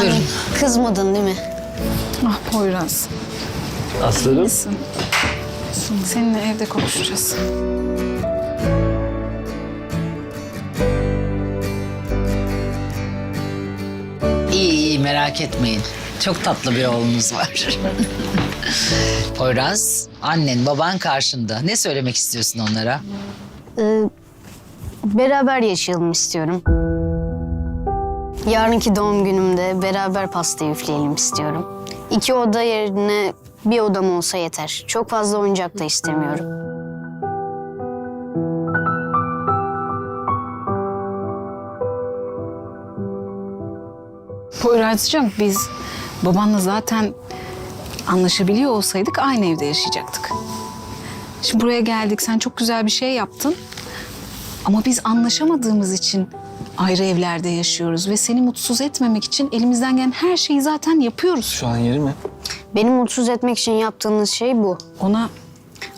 Buyurun. Kızmadın değil mi? Ah Poyraz. Aslanım. Misin? Seninle evde konuşacağız. İyi iyi merak etmeyin. Çok tatlı bir oğlunuz var. Poyraz, annen baban karşında. Ne söylemek istiyorsun onlara? Ee, beraber yaşayalım istiyorum. Yarınki doğum günümde beraber pasta üfleyelim istiyorum. İki oda yerine bir odam olsa yeter. Çok fazla oyuncak da istemiyorum. Poyraz'cığım biz babanla zaten anlaşabiliyor olsaydık aynı evde yaşayacaktık. Şimdi buraya geldik sen çok güzel bir şey yaptın. Ama biz anlaşamadığımız için ayrı evlerde yaşıyoruz ve seni mutsuz etmemek için elimizden gelen her şeyi zaten yapıyoruz. Şu an yeri mi? Beni mutsuz etmek için yaptığınız şey bu. Ona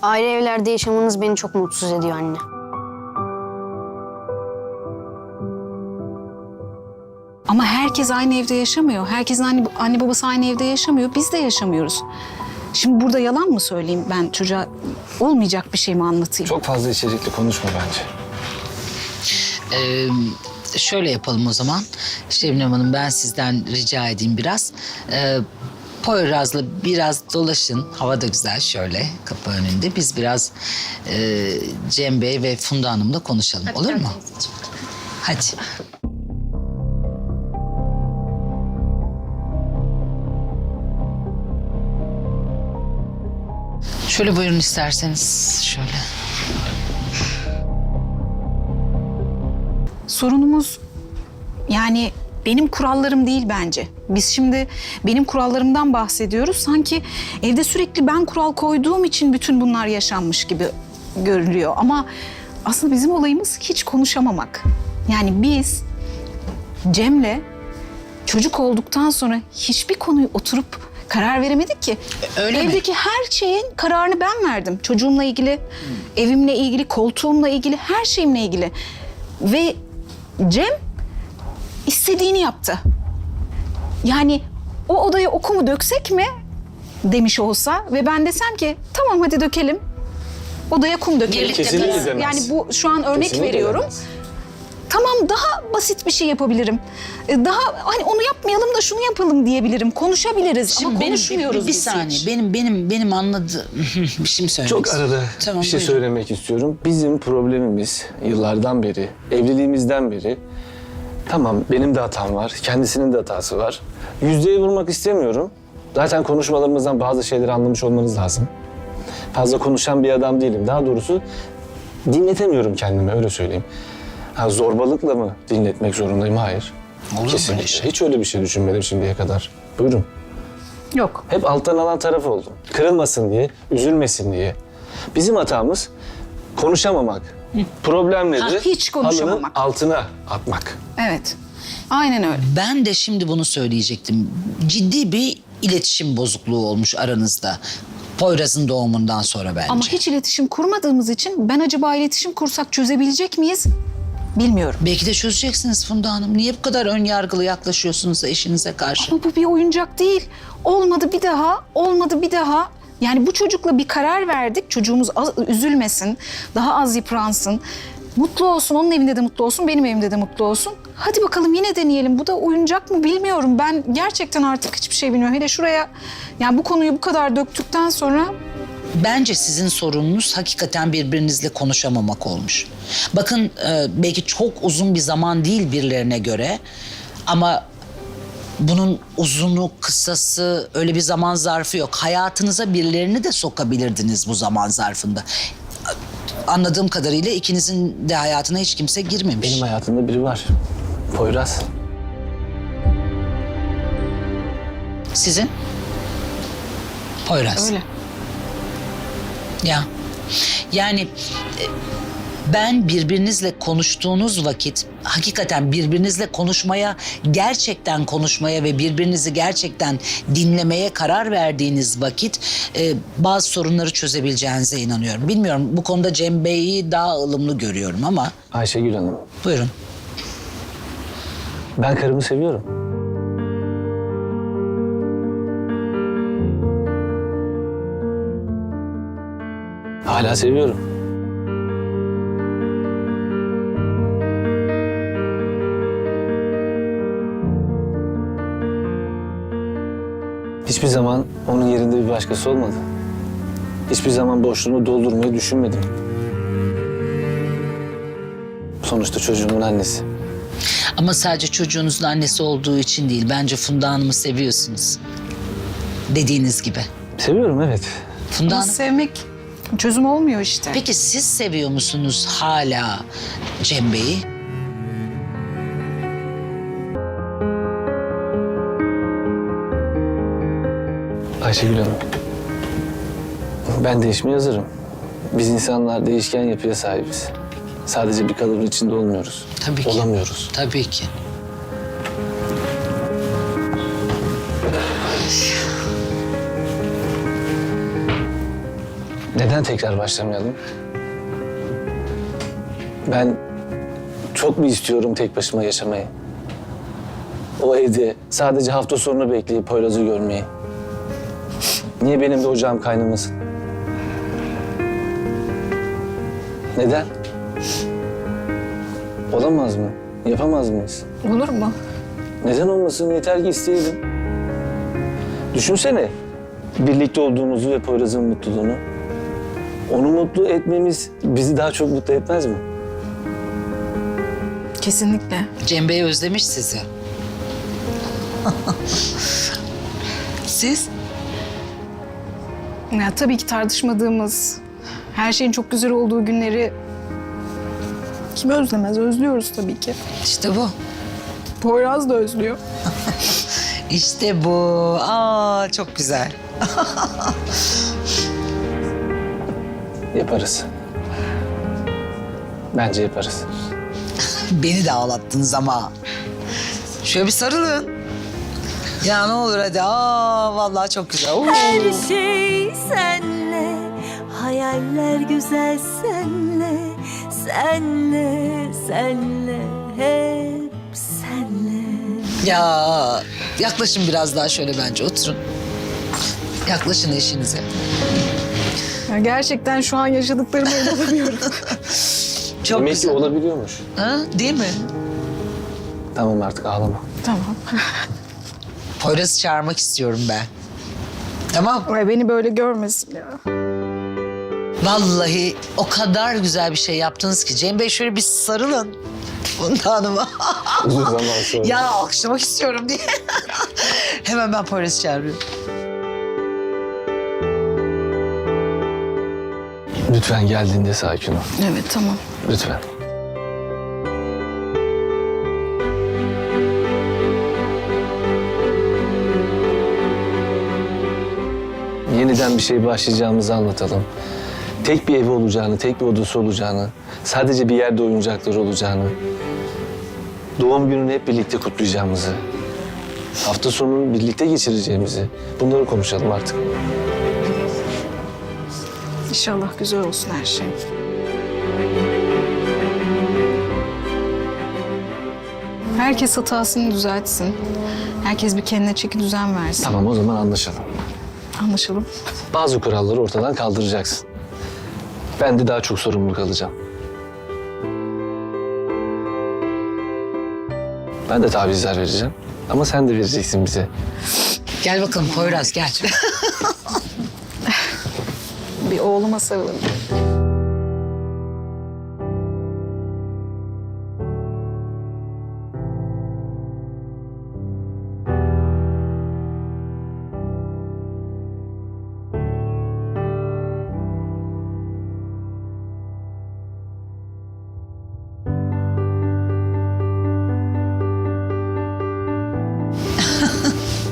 Ayrı evlerde yaşamanız beni çok mutsuz ediyor anne. ama herkes aynı evde yaşamıyor. Herkesin anne, anne babası aynı evde yaşamıyor. Biz de yaşamıyoruz. Şimdi burada yalan mı söyleyeyim ben çocuğa olmayacak bir şey mi anlatayım? Çok fazla içerikli konuşma bence. Ee, şöyle yapalım o zaman. Şebnem Hanım ben sizden rica edeyim biraz. Ee, Poyraz'la biraz dolaşın. Hava da güzel şöyle kapı önünde. Biz biraz e, Cem Bey ve Funda Hanım'la konuşalım. Olur mu? Hadi. Şöyle buyurun isterseniz. Şöyle. Sorunumuz yani benim kurallarım değil bence. Biz şimdi benim kurallarımdan bahsediyoruz. Sanki evde sürekli ben kural koyduğum için bütün bunlar yaşanmış gibi görülüyor. Ama aslında bizim olayımız hiç konuşamamak. Yani biz Cem'le çocuk olduktan sonra hiçbir konuyu oturup karar veremedik ki. öyle mi? Evdeki her şeyin kararını ben verdim. Çocuğumla ilgili, evimle ilgili, koltuğumla ilgili, her şeyimle ilgili. Ve Cem istediğini yaptı. Yani o odaya okumu döksek mi demiş olsa ve ben desem ki tamam hadi dökelim. Odaya kum dökelim. Kesinlikle demez. Yani bu şu an örnek Kesinlikle veriyorum. demez. Tamam daha basit bir şey yapabilirim. Ee, Daha hani onu yapmayalım da şunu yapalım diyebilirim. Konuşabiliriz ama benim konuşmuyoruz bir, bir biz saniye. hiç. Benim benim benim anladığım bir şey mi söylemek Çok istiyorsun? arada Tamam, bir şey buyurun. söylemek istiyorum. Bizim problemimiz yıllardan beri, evliliğimizden beri tamam benim de hatam var, kendisinin de hatası var. Yüzdeye vurmak istemiyorum. Zaten konuşmalarımızdan bazı şeyleri anlamış olmanız lazım. Fazla konuşan bir adam değilim. Daha doğrusu dinletemiyorum kendimi öyle söyleyeyim. Ha, zorbalıkla mı dinletmek zorundayım? Hayır. Olur Kesinlikle. şey? Hiç öyle bir şey düşünmedim şimdiye kadar. Buyurun. Yok. Hep alttan alan taraf oldum. Kırılmasın diye, üzülmesin diye. Bizim hatamız konuşamamak. Problemleri Ha, hiç konuşamamak. halının altına atmak. Evet. Aynen öyle. Ben de şimdi bunu söyleyecektim. Ciddi bir iletişim bozukluğu olmuş aranızda. Poyraz'ın doğumundan sonra bence. Ama hiç iletişim kurmadığımız için ben acaba iletişim kursak çözebilecek miyiz? Bilmiyorum. Belki de çözeceksiniz Funda Hanım. Niye bu kadar ön yargılı yaklaşıyorsunuz eşinize karşı? Ama bu bir oyuncak değil. Olmadı bir daha, olmadı bir daha. Yani bu çocukla bir karar verdik. Çocuğumuz az- üzülmesin, daha az yıpransın. Mutlu olsun, onun evinde de mutlu olsun, benim evimde de mutlu olsun. Hadi bakalım yine deneyelim. Bu da oyuncak mı bilmiyorum. Ben gerçekten artık hiçbir şey bilmiyorum. Hele şuraya, yani bu konuyu bu kadar döktükten sonra Bence sizin sorununuz hakikaten birbirinizle konuşamamak olmuş. Bakın e, belki çok uzun bir zaman değil birilerine göre ama bunun uzunu kısası öyle bir zaman zarfı yok. Hayatınıza birilerini de sokabilirdiniz bu zaman zarfında. Anladığım kadarıyla ikinizin de hayatına hiç kimse girmemiş. Benim hayatımda biri var. Poyraz. Sizin? Poyraz. öyle. Ya yani e, ben birbirinizle konuştuğunuz vakit hakikaten birbirinizle konuşmaya gerçekten konuşmaya ve birbirinizi gerçekten dinlemeye karar verdiğiniz vakit e, bazı sorunları çözebileceğinize inanıyorum. Bilmiyorum bu konuda Cem Bey'i daha ılımlı görüyorum ama Ayşegül Hanım. buyurun. Ben karımı seviyorum. Hala seviyorum. Hiçbir zaman onun yerinde bir başkası olmadı. Hiçbir zaman boşluğunu doldurmayı düşünmedim. Sonuçta çocuğumun annesi. Ama sadece çocuğunuzun annesi olduğu için değil. Bence Funda Hanım'ı seviyorsunuz. Dediğiniz gibi. Seviyorum evet. Funda Ama Hanım. sevmek çözüm olmuyor işte. Peki siz seviyor musunuz hala Cem Bey'i? Ayşegül Hanım. Ben değişmeye hazırım. Biz insanlar değişken yapıya sahibiz. Sadece bir kalıbın içinde olmuyoruz. Tabii ki. Olamıyoruz. Tabii ki. Neden tekrar başlamayalım? Ben çok mu istiyorum tek başıma yaşamayı? O evde sadece hafta sonunu bekleyip Poyraz'ı görmeyi. Niye benim de ocağım kaynamasın? Neden? Olamaz mı? Yapamaz mıyız? Olur mu? Neden olmasın? Yeter ki isteyelim. Düşünsene. Birlikte olduğumuzu ve Poyraz'ın mutluluğunu. Onu mutlu etmemiz bizi daha çok mutlu etmez mi? Kesinlikle. Cem Bey özlemiş sizi. siz? Ya, tabii ki tartışmadığımız, her şeyin çok güzel olduğu günleri kim özlemez? Özlüyoruz tabii ki. İşte bu. Poyraz da özlüyor. İşte bu. Aa çok güzel. Yaparız. Bence yaparız. Beni de ağlattınız ama. Şöyle bir sarılın. Ya ne olur hadi. Aa vallahi çok güzel. Oo. Her şey senle Hayaller güzel senle Senle, senle Hep senle Ya yaklaşın biraz daha şöyle bence oturun. Yaklaşın eşinize. Ya, gerçekten şu an yaşadıklarıma inanamıyorum. Çok Demek ki güzel. olabiliyormuş. Ha, değil mi? Tamam artık ağlama. tamam. Poyraz'ı çağırmak istiyorum ben. Tamam. Ay, beni böyle görmesin ya. Vallahi o kadar güzel bir şey yaptınız ki. Cem Bey şöyle bir sarılın. Funda Hanım'a. Uzun zaman sonra. ya alkışlamak istiyorum diye. Hemen ben Poyraz'ı çağırıyorum. Lütfen geldiğinde sakin ol. Evet tamam. Lütfen. Yeniden bir şey başlayacağımızı anlatalım. Tek bir evi olacağını, tek bir odası olacağını, sadece bir yerde oyuncakları olacağını, doğum gününü hep birlikte kutlayacağımızı, hafta sonunu birlikte geçireceğimizi bunları konuşalım artık. İnşallah güzel olsun her şey. Herkes hatasını düzeltsin. Herkes bir kendine çeki düzen versin. Tamam o zaman anlaşalım. Anlaşalım. Bazı kuralları ortadan kaldıracaksın. Ben de daha çok sorumluluk alacağım. Ben de tavizler vereceğim. Ama sen de vereceksin bize. Gel bakalım Poyraz gel. Bir oğluma sarılın.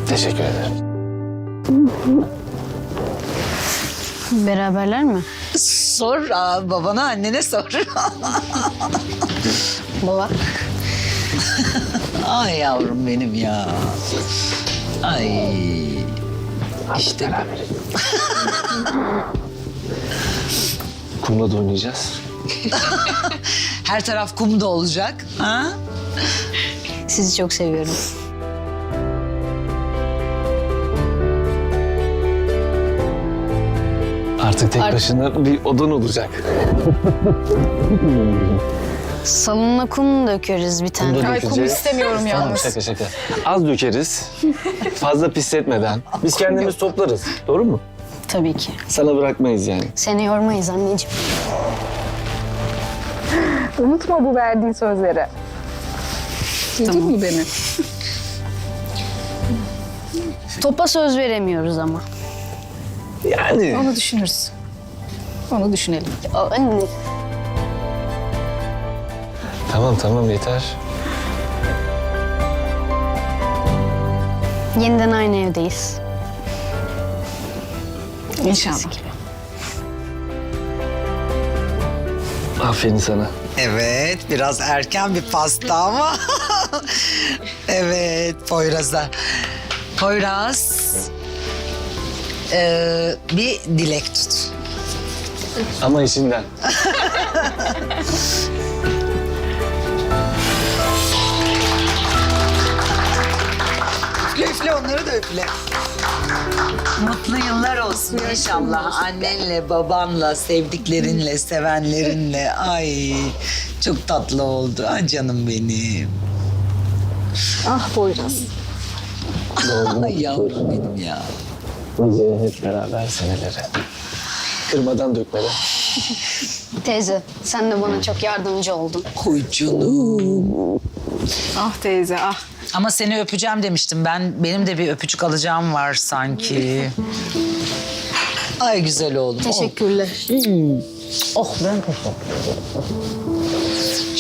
Teşekkür ederim. Beraberler mi? sor aa, babana annene sor. Baba. Ay yavrum benim ya. Ay. İşte Kumla da oynayacağız. her taraf kum da olacak. Ha? Sizi çok seviyorum. Artık tek Artık- başına bir odan olacak. Salonuna kum dökeriz bir tane. Bunu da Ay, kum dökeceğiz. istemiyorum Tamam yalnız. şaka şaka. Az dökeriz. Fazla pisletmeden. Biz kendimiz toplarız. Doğru mu? Tabii ki. Sana bırakmayız yani. Seni yormayız anneciğim. Unutma bu verdiğin sözleri. Duydun mu beni? Topa söz veremiyoruz ama. Yani. Onu düşünürüz. Onu düşünelim. Anne. Tamam tamam yeter. Yeniden aynı evdeyiz. İnşallah. Aferin sana. Evet, biraz erken bir pasta ama. evet, Poyraz'a. Poyraz, ee, bir dilek tut. Ama içinden. Üfle onları da üfle. Mutlu yıllar olsun inşallah. Annenle, babanla, sevdiklerinle, sevenlerinle. Ay çok tatlı oldu. Ay canım benim. Ah Poyraz. Ay yavrum benim ya. Nice hep beraber senelere. Kırmadan dökmeden. Teyze sen de bana çok yardımcı oldun. Canım. Ah teyze ah. Ama seni öpeceğim demiştim. Ben benim de bir öpücük alacağım var sanki. Ay güzel oğlum. Teşekkürler. Oh, oh ben teşekkür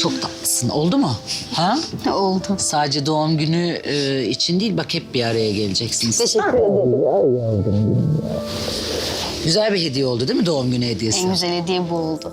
Çok tatlısın. Oldu mu? Ha? Oldu. Sadece doğum günü e, için değil bak hep bir araya geleceksiniz. Teşekkür ederim. Güzel bir hediye oldu değil mi doğum günü hediyesi? En güzel hediye bu oldu.